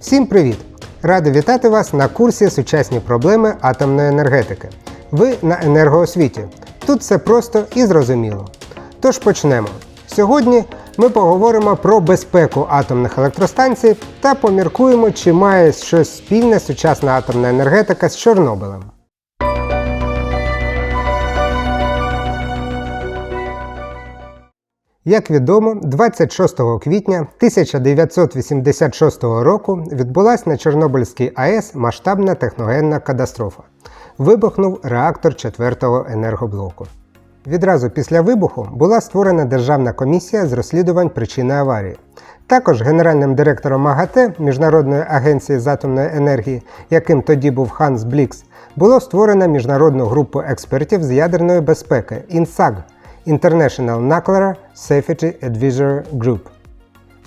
Всім привіт! Радий вітати вас на курсі Сучасні проблеми атомної енергетики. Ви на енергоосвіті. Тут все просто і зрозуміло. Тож почнемо. Сьогодні ми поговоримо про безпеку атомних електростанцій та поміркуємо, чи має щось спільне сучасна атомна енергетика з Чорнобилем. Як відомо, 26 квітня 1986 року відбулася на Чорнобильській АЕС масштабна техногенна катастрофа. Вибухнув реактор 4-го енергоблоку. Відразу після вибуху була створена Державна комісія з розслідувань причини аварії. Також генеральним директором МАГАТЕ Міжнародної агенції з атомної енергії, яким тоді був Ханс Блікс, було створено міжнародну групу експертів з ядерної безпеки INSAG – International Nuclear Safety Advisory Group.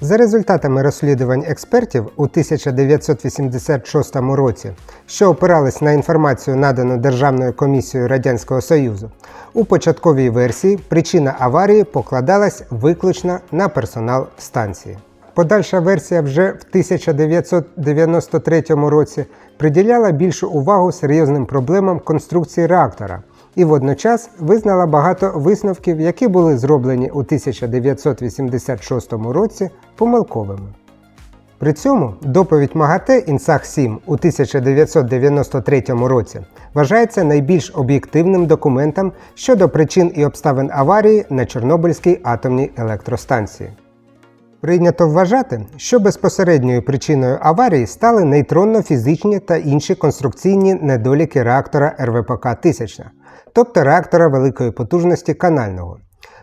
За результатами розслідувань експертів у 1986 році, що опирались на інформацію, надану Державною комісією Радянського Союзу, у початковій версії причина аварії покладалась виключно на персонал станції. Подальша версія вже в 1993 році приділяла більшу увагу серйозним проблемам конструкції реактора і водночас визнала багато висновків, які були зроблені у 1986 році помилковими. При цьому доповідь МАГАТЕ інсах 7 у 1993 році вважається найбільш об'єктивним документом щодо причин і обставин аварії на Чорнобильській атомній електростанції. Прийнято вважати, що безпосередньою причиною аварії стали нейтронно-фізичні та інші конструкційні недоліки реактора РВПК 1000, тобто реактора великої потужності канального.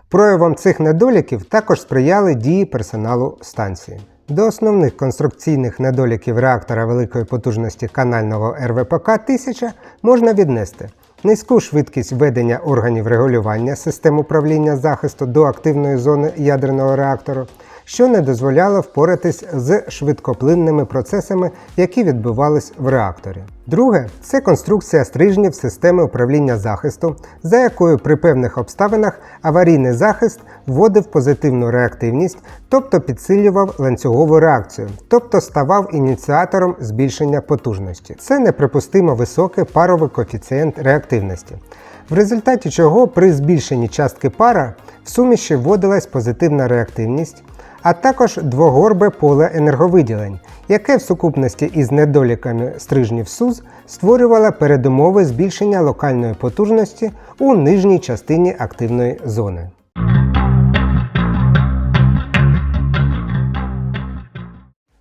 Проявом цих недоліків також сприяли дії персоналу станції. До основних конструкційних недоліків реактора великої потужності канального РВПК 1000 можна віднести низьку швидкість ведення органів регулювання систем управління захисту до активної зони ядерного реактору, що не дозволяло впоратись з швидкоплинними процесами, які відбувались в реакторі. Друге це конструкція стрижнів системи управління захисту, за якою при певних обставинах аварійний захист вводив позитивну реактивність, тобто підсилював ланцюгову реакцію, тобто ставав ініціатором збільшення потужності. Це неприпустимо високий паровий коефіцієнт реактивності. В результаті чого при збільшенні частки пара в суміші вводилась позитивна реактивність, а також двогорбе поле енерговиділень, яке в сукупності із недоліками стрижнів СУЗ створювало передумови збільшення локальної потужності у нижній частині активної зони.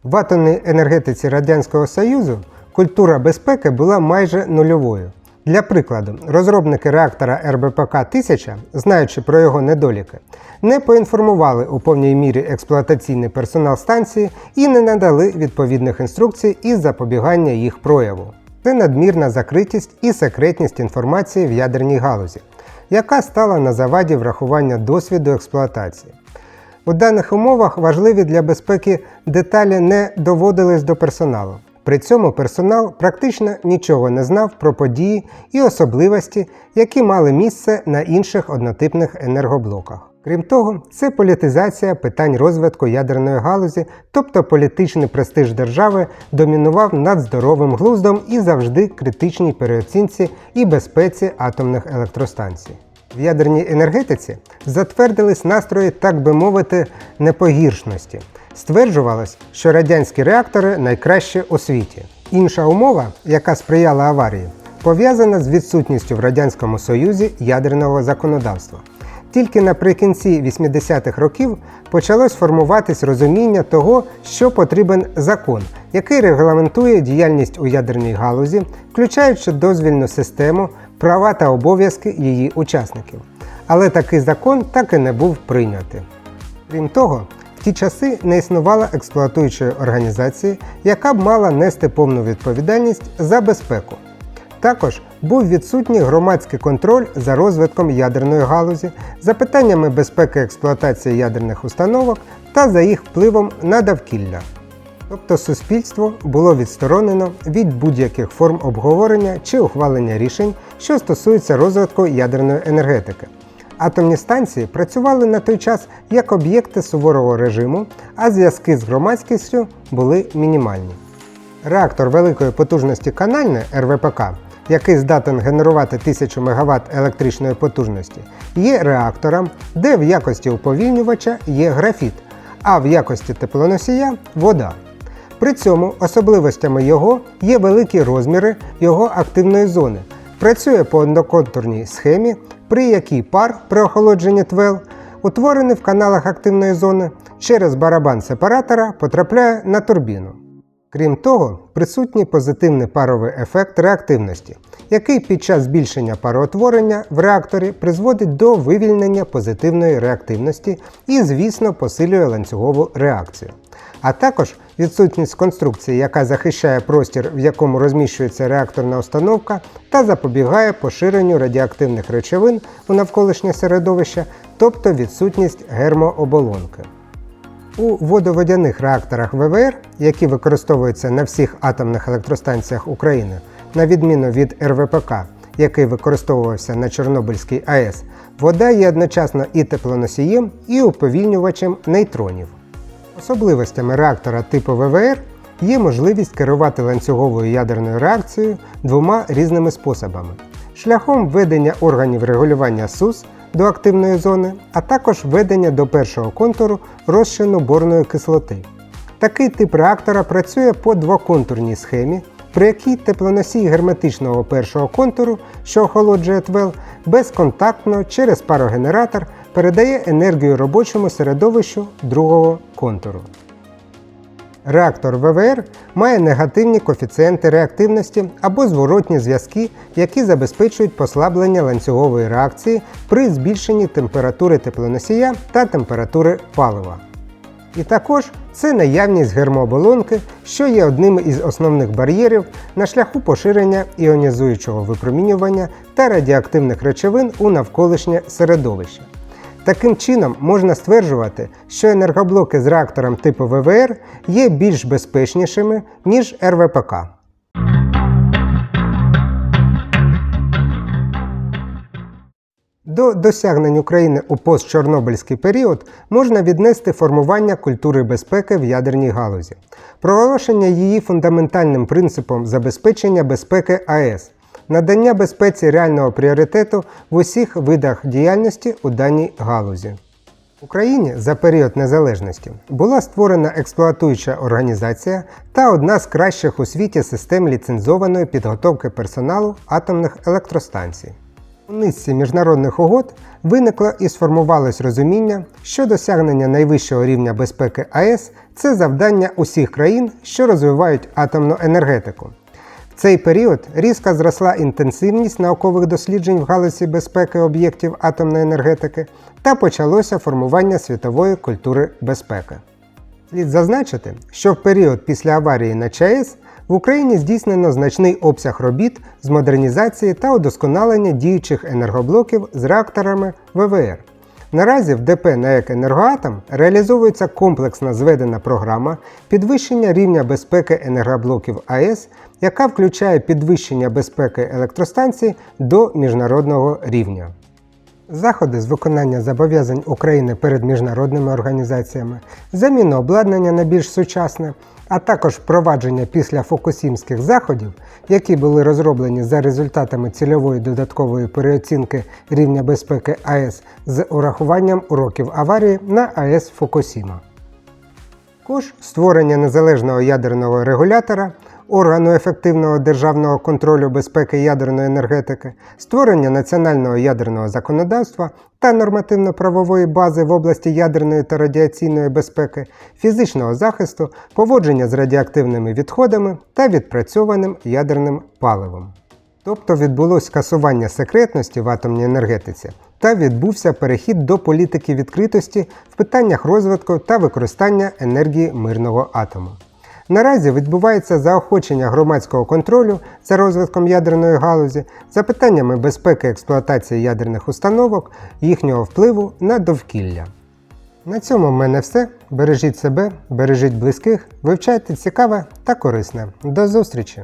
В атомній енергетиці Радянського Союзу культура безпеки була майже нульовою. Для прикладу, розробники реактора РБПК 1000, знаючи про його недоліки, не поінформували у повній мірі експлуатаційний персонал станції і не надали відповідних інструкцій із запобігання їх прояву. Це надмірна закритість і секретність інформації в ядерній галузі, яка стала на заваді врахування досвіду експлуатації. У даних умовах важливі для безпеки деталі не доводились до персоналу. При цьому персонал практично нічого не знав про події і особливості, які мали місце на інших однотипних енергоблоках. Крім того, це політизація питань розвитку ядерної галузі, тобто політичний престиж держави домінував над здоровим глуздом і завжди критичній переоцінці і безпеці атомних електростанцій. В ядерній енергетиці затвердились настрої, так би мовити, непогіршності. Стверджувалось, що радянські реактори найкращі у світі. Інша умова, яка сприяла аварії, пов'язана з відсутністю в Радянському Союзі ядерного законодавства. Тільки наприкінці 80-х років почалось формуватись розуміння того, що потрібен закон, який регламентує діяльність у ядерній галузі, включаючи дозвільну систему, права та обов'язки її учасників. Але такий закон так і не був прийнятий. Крім того, ті часи не існувало експлуатуючої організації, яка б мала нести повну відповідальність за безпеку. Також був відсутній громадський контроль за розвитком ядерної галузі, за питаннями безпеки експлуатації ядерних установок та за їх впливом на довкілля. Тобто суспільство було відсторонено від будь-яких форм обговорення чи ухвалення рішень, що стосуються розвитку ядерної енергетики. Атомні станції працювали на той час як об'єкти суворого режиму, а зв'язки з громадськістю були мінімальні. Реактор великої потужності канальної РВПК, який здатен генерувати 1000 МВт електричної потужності, є реактором, де в якості уповільнювача є графіт, а в якості теплоносія вода. При цьому особливостями його є великі розміри його активної зони. Працює по одноконтурній схемі, при якій пар при охолодженні твел, утворений в каналах активної зони, через барабан сепаратора потрапляє на турбіну. Крім того, присутній позитивний паровий ефект реактивності, який під час збільшення пароутворення в реакторі призводить до вивільнення позитивної реактивності і, звісно, посилює ланцюгову реакцію. А також відсутність конструкції, яка захищає простір, в якому розміщується реакторна установка, та запобігає поширенню радіоактивних речовин у навколишнє середовище, тобто відсутність гермооболонки. У водоводяних реакторах ВВР, які використовуються на всіх атомних електростанціях України, на відміну від РВПК, який використовувався на Чорнобильській АЕС, вода є одночасно і теплоносієм, і уповільнювачем нейтронів. Особливостями реактора типу ВВР є можливість керувати ланцюговою ядерною реакцією двома різними способами: шляхом введення органів регулювання СУС до активної зони, а також введення до першого контуру розчину борної кислоти. Такий тип реактора працює по двоконтурній схемі, при якій теплоносій герметичного першого контуру, що охолоджує твел, безконтактно через парогенератор передає енергію робочому середовищу другого контуру. Реактор ВВР має негативні коефіцієнти реактивності або зворотні зв'язки, які забезпечують послаблення ланцюгової реакції при збільшенні температури теплоносія та температури палива. І також це наявність гермооболонки, що є одним із основних бар'єрів на шляху поширення іонізуючого випромінювання та радіоактивних речовин у навколишнє середовище. Таким чином, можна стверджувати, що енергоблоки з реактором типу ВВР є більш безпечнішими, ніж РВПК. До досягнень України у постчорнобильський період можна віднести формування культури безпеки в ядерній галузі, проголошення її фундаментальним принципом забезпечення безпеки АЕС, надання безпеці реального пріоритету в усіх видах діяльності у даній галузі. В Україні за період незалежності була створена експлуатуюча організація та одна з кращих у світі систем ліцензованої підготовки персоналу атомних електростанцій. У низці міжнародних угод виникло і сформувалось розуміння, що досягнення найвищого рівня безпеки АЕС це завдання усіх країн, що розвивають атомну енергетику. Цей період різко зросла інтенсивність наукових досліджень в галузі безпеки об'єктів атомної енергетики та почалося формування світової культури безпеки. Слід зазначити, що в період після аварії на ЧАЕС в Україні здійснено значний обсяг робіт з модернізації та удосконалення діючих енергоблоків з реакторами ВВР. Наразі в ДП НАЕК «Енергоатом» реалізовується комплексна зведена програма підвищення рівня безпеки енергоблоків АЕС, яка включає підвищення безпеки електростанцій до міжнародного рівня. Заходи з виконання зобов'язань України перед міжнародними організаціями, заміна обладнання на більш сучасне, а також впровадження після фокусімських заходів, які були розроблені за результатами цільової додаткової переоцінки рівня безпеки АЕС з урахуванням уроків аварії на АЕС Фукусіма. Також створення незалежного ядерного регулятора, органу ефективного державного контролю безпеки ядерної енергетики, створення національного ядерного законодавства та нормативно-правової бази в області ядерної та радіаційної безпеки, фізичного захисту, поводження з радіоактивними відходами та відпрацьованим ядерним паливом. Тобто відбулось скасування секретності в атомній енергетиці та відбувся перехід до політики відкритості в питаннях розвитку та використання енергії мирного атому. Наразі відбувається заохочення громадського контролю за розвитком ядерної галузі, за питаннями безпеки експлуатації ядерних установок, їхнього впливу на довкілля. На цьому в мене все. Бережіть себе, бережіть близьких, вивчайте цікаве та корисне. До зустрічі!